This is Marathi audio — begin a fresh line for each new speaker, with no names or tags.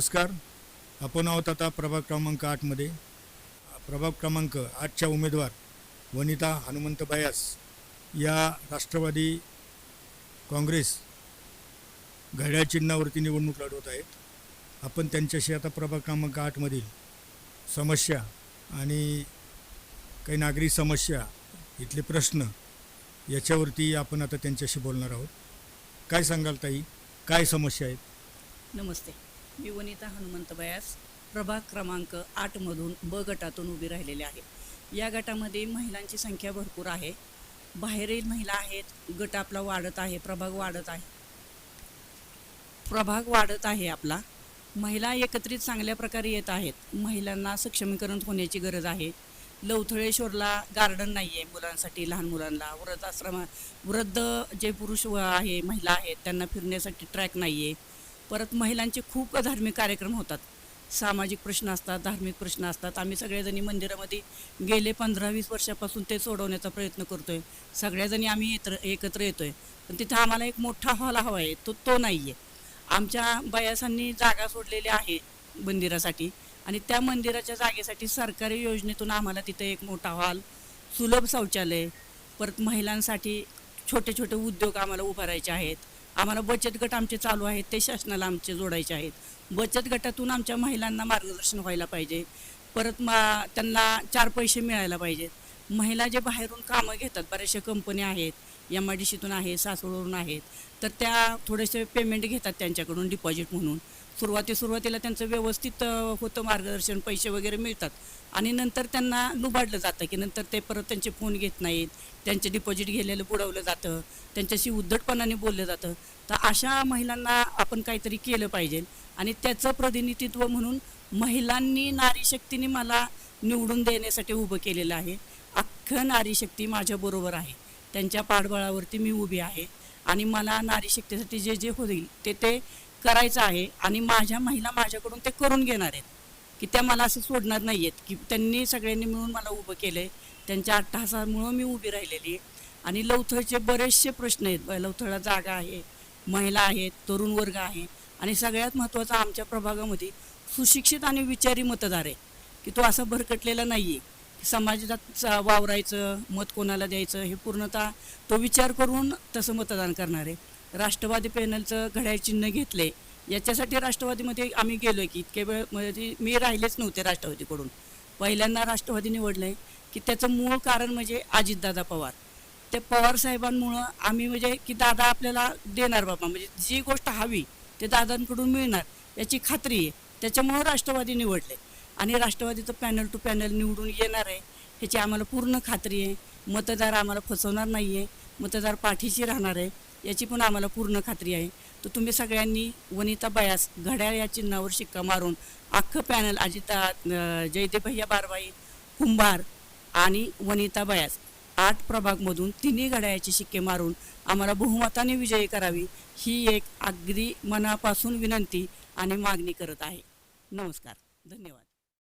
नमस्कार. आपण आहोत आता प्रभाग क्रमांक आठमध्ये प्रभाग क्रमांक आठच्या उमेदवार वनिता हनुमंत बायास या राष्ट्रवादी काँग्रेस घड्याळ चिन्हावरती निवडणूक लढवत आहेत. आपण त्यांच्याशी आता प्रभाग क्रमांक आठमधील समस्या आणि काही नागरी समस्या इथले प्रश्न याच्यावरती आपण आता त्यांच्याशी बोलणार आहोत. काय सांगाल ताई? काय समस्या आहेत?
नमस्ते. मी वनिता हनुमंत बयास प्रभाग क्रमांक आठमधून ब गटातून उभी राहिलेले आहे या गटामध्ये महिलांची संख्या भरपूर आहे. बाहेरील महिला आहेत गट आपला वाढत आहे प्रभाग वाढत आहे. प्रभाग वाढत आहे आपला. महिला एकत्रित चांगल्या प्रकारे येत आहेत. महिलांना सक्षमीकरण होण्याची गरज आहे. लवथळेश्वरला गार्डन नाही आहे मुलांसाठी लहान मुलांना. वृद्धाश्रम वृद्ध जे पुरुष व आहे महिला आहेत त्यांना फिरण्यासाठी ट्रॅक नाही आहे परत महिलांचे खूप धार्मिक कार्यक्रम होतात. सामाजिक प्रश्न असतात धार्मिक प्रश्न असतात. आम्ही सगळ्याजणी मंदिरामध्ये गेले पंधरा वीस वर्षापासून ते सोडवण्याचा प्रयत्न करतोय. सगळ्याजणी आम्ही एकत्र एकत्र येतोय. पण तिथं आम्हाला एक मोठा हॉल हवा आहे. तो तो नाही आहे आमच्या बयासांनी जागा सोडलेली आहे मंदिरासाठी आणि त्या मंदिराच्या जागेसाठी सरकारी योजनेतून आम्हाला तिथं एक मोठा हॉल सुलभ शौचालय परत महिलांसाठी छोटे छोटे उद्योग आम्हाला उभारायचे आहेत. आम्हाला बचत गट आमचे चालू आहेत ते शासनाला आमचे जोडायचे आहेत. बचत गटातून आमच्या महिलांना मार्गदर्शन व्हायला पाहिजे. परत मा त्यांना चार पैसे मिळायला पाहिजेत महिला जे बाहेरून कामं घेतात बऱ्याचशा कंपन्या आहेत एम आय डी सीतून आहेत सासवडवरून आहेत तर त्या थोडेसे पेमेंट घेतात त्यांच्याकडून डिपॉझिट म्हणून. सुरुवाती सुरुवातीला त्यांचं व्यवस्थित होतं मार्गदर्शन पैसे वगैरे मिळतात. आणि नंतर त्यांना लुबाडलं जातं की नंतर ते परत त्यांचे फोन घेत नाहीत त्यांचे डिपॉझिट गेलेलं बुडवलं जातं त्यांच्याशी उद्धटपणाने बोललं जातं. तर अशा महिलांना आपण काहीतरी केलं पाहिजे. आणि त्याचं प्रतिनिधित्व म्हणून महिलांनी नारी शक्तीने मला निवडून देण्यासाठी उभं केलेलं आहे. अख्खं नारी शक्ती माझ्याबरोबर आहे. त्यांच्या पाठबळावरती मी उभी आहे. आणि मला नारी शक्तीसाठी जे जे होईल ते ते करायचं आहे आणि माझ्या महिला माझ्याकडून ते करून घेणार आहेत. की त्या मला असं सोडणार नाही आहेत की त्यांनी सगळ्यांनी मिळून मला उभं केलं आहे त्यांच्या अट्टहासामुळं मी उभी राहिलेली आहे. आणि लवथळचे बरेचसे प्रश्न आहेत. लवथळला जागा आहे महिला आहेत तरुण वर्ग आहे. आणि सगळ्यात महत्त्वाचं आमच्या प्रभागामध्ये सुशिक्षित आणि विचारी मतदार आहे की तो असा भरकटलेला नाही आहे समाजात वावरायचं मत कोणाला द्यायचं हे पूर्णतः तो विचार करून तसं मतदान करणार आहे. राष्ट्रवादी पॅनलचं घड्याळ चिन्ह घेतले. याच्यासाठी राष्ट्रवादीमध्ये आम्ही गेलो आहे की इतके वेळ म्हणजे मी राहिलेच नव्हते राष्ट्रवादीकडून. पहिल्यांदा राष्ट्रवादी निवडलं आहे की त्याचं मूळ कारण म्हणजे अजितदादा पवार. ते पवार साहेबांमुळं आम्ही म्हणजे की दादा आपल्याला देणार बाबा म्हणजे जी गोष्ट हवी ते दादांकडून मिळणार याची खात्री आहे. त्याच्यामुळं राष्ट्रवादी निवडले. आणि राष्ट्रवादीचं पॅनल टू पॅनल निवडून येणार आहे ह्याची आम्हाला पूर्ण खात्री आहे. मतदार आम्हाला फसवणार नाही आहे मतदार पाठीशी राहणार आहे. याची पण आम्हाला पूर्ण खात्री आहे. तर तुम्ही सगळ्यांनी वनिता बयास घड्याळ या चिन्हावर शिक्का मारून अख्खं पॅनल अजिता अं, बारबाई कुंभार आणि वनिता बयास आठ प्रभागमधून तिन्ही घड्याळाचे शिक्के मारून आम्हाला बहुमताने विजयी करावी ही एक अगदी मनापासून विनंती आणि मागणी करत आहे. नमस्कार. धन्यवाद.